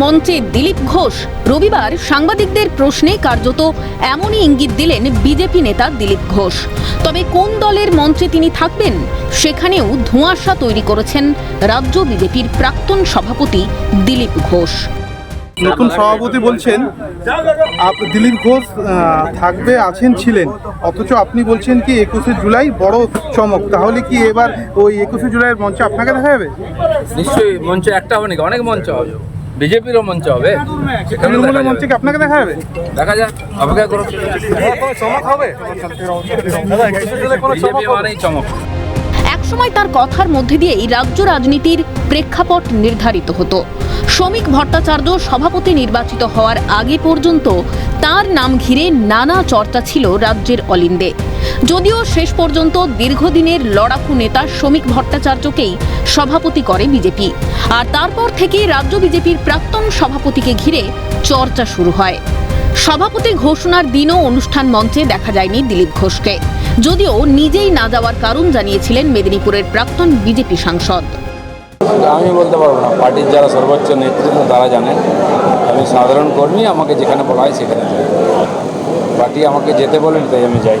মঞ্চে দিলীপ ঘোষ। রবিবার সাংবাদিকদের প্রশ্নে কার্যত এমনই ইঙ্গিত দিলেন বিজেপি নেতা দিলীপ ঘোষ। তবে কোন দলের মঞ্চে তিনি থাকবেন সেখানেও ধোঁয়াশা তৈরি করেছেন রাজ্য বিজেপির প্রাক্তন সভাপতি দিলীপ ঘোষ। নতুন সভাপতি বলছেন আপ- দিলীপ ঘোষ আহ, থাকবে আছেন ছিলেন। অথচ আপনি বলছেন কি একুশে জুলাই বড় চমক। তাহলে কি এবার ওই একুশে জুলাইয়ের মঞ্চে আপনাকে দেখা যাবে? নিশ্চয়ই মঞ্চ একটা হবে নাকি অনেক মঞ্চ হবে। বিজেপিরও মঞ্চ হবে। সেখানেও তৃণমূলের মঞ্চে কি আপনাকে দেখা যাবে দেখা যাক অপেক্ষা করো বিজেপি মানেই চমক। একসময় তার কথার মধ্যে দিয়েই রাজ্য রাজনীতির প্রেক্ষাপট নির্ধারিত হতো। শ্রমিক ভট্টাচার্য সভাপতি নির্বাচিত হওয়ার আগে পর্যন্ত তার নাম ঘিরে নানা চর্চা ছিল রাজ্যের অলিন্দে। যদিও শেষ পর্যন্ত দীর্ঘদিনের লড়াকু নেতা শ্রমিক ভট্টাচার্যকেই সভাপতি করে বিজেপি। আর তারপর থেকেই রাজ্য বিজেপির প্রাক্তন সভাপতিকে ঘিরে চর্চা শুরু হয়। সভাপতি ঘোষণার দিনও অনুষ্ঠান মঞ্চে দেখা যায়নি দিলীপ ঘোষকে। যদিও নিজেই না যাওয়ার কারণ জানিয়েছিলেন মেদিনীপুরের প্রাক্তন বিজেপি সাংসদ। আমি বলতে পারব না। পার্টির যারা সর্বোচ্চ নেতৃত্ব, তারা জানেন। আমি সাধারণ কর্মী, আমাকে যেখানে বলা হয় সেখানে যাই। পার্টি আমাকে যেতে বলেন, তাই আমি যাই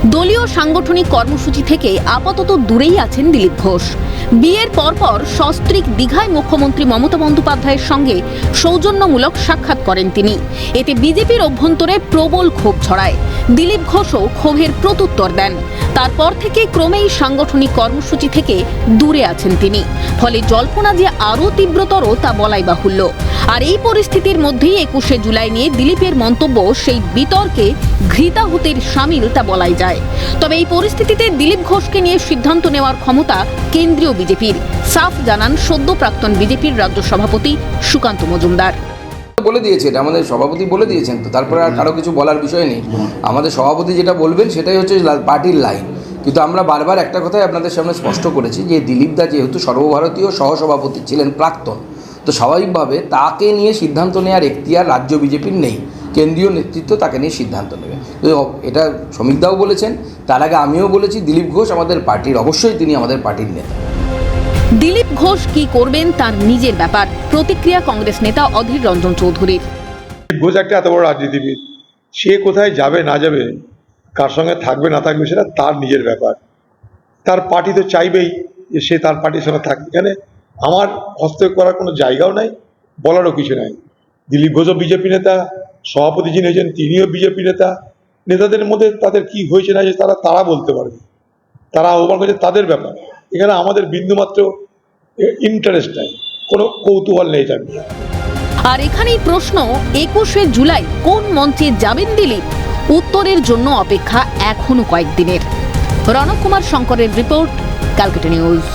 দলীয় সাংগঠনিক কর্মসূচি থেকে আপাতত দূরেই আছেন দিলীপ ঘোষ। বিয়ের পরপর সস্ত্রিক দীঘায় মুখ্যমন্ত্রী মমতা বন্দ্যোপাধ্যায়ের সঙ্গে সৌজন্যমূলক সাক্ষাৎ করেন তিনি। এতে বিজেপির অভ্যন্তরে প্রবল ক্ষোভ ছড়ায়। দিলীপ ঘোষও ক্ষোভের প্রত্যুত্তর দেন। তারপর থেকে ক্রমেই সাংগঠনিক কর্মসূচি থেকে দূরে আছেন তিনি। ফলে জল্পনা যে আরও তীব্রতর তা বলাই বাহুল্য। আর এই পরিস্থিতির মধ্যেই একুশে জুলাই নিয়ে দিলীপের মন্তব্য সেই বিতর্কে ঘৃতাহুতির সামিল তা বলাই যায়। তবে এই পরিস্থিতিতে দিলীপ ঘোষকে নিয়ে সিদ্ধান্ত নেওয়ার ক্ষমতা কেন্দ্রীয় বিজেপির। সাফ জানান সদ্য প্রাক্তন বিজেপির রাজ্য সভাপতি সুকান্ত মজুমদার। বলে দিয়েছে এটা আমাদের সভাপতি বলে দিয়েছেন, তো তারপরে আর কারও কিছু বলার বিষয় নেই। আমাদের সভাপতি যেটা বলবেন সেটাই হচ্ছে পার্টির লাইন। কিন্তু আমরা বারবার একটা কথাই আপনাদের সামনে স্পষ্ট করেছি যে দিলীপ দা যেহেতু সর্বভারতীয় সহসভাপতি ছিলেন প্রাক্তন, তো স্বাভাবিকভাবে তাকে নিয়ে সিদ্ধান্ত নেওয়ার এখতিয়ার রাজ্য বিজেপির নেই। কেন্দ্রীয় নেতৃত্ব তাকে নিয়ে সিদ্ধান্ত নেবে। তো এটা শ্রমিকদাও বলেছেন তার আগে আমিও বলেছি দিলীপ ঘোষ আমাদের পার্টির অবশ্যই তিনি আমাদের পার্টির নেতা। দিলীপ ঘোষ কি করবেন তার নিজের ব্যাপার প্রতিক্রিয়া কংগ্রেস নেতা অধীর রঞ্জন চৌধুরীর ঘোষ একটা এত বড় রাজনীতিবিদ সে কোথায় যাবে না যাবে কার সঙ্গে থাকবে না থাকবে সেটা তার নিজের ব্যাপার। তার পার্টি তো চাইবেই যে সে তার পার্টির সঙ্গে থাকবে এখানে আমার হস্তক্ষেপ করার কোনো জায়গাও নাই বলারও কিছু নাই। দিলীপ ঘোষও বিজেপি নেতা সভাপতি যিনি হয়েছেন, তিনিও বিজেপি নেতা। নেতাদের মধ্যে তাদের কি হয়েছে না হয়েছে তারা তারা বলতে পারবে। তারা আহ্বান করছে তাদের ব্যাপার। এখানে আমাদের বিন্দুমাত্র ইন্টারেস্ট নাই। কোনো কৌতূহল নেই নিয়ে আর এখানেই প্রশ্ন, একুশে জুলাই কোন মঞ্চে যাবেন দিলীপ? উত্তরের জন্য অপেক্ষা এখনও কয়েকদিনের। রণকুমার শঙ্করের রিপোর্ট, ক্যালকাটা নিউজ।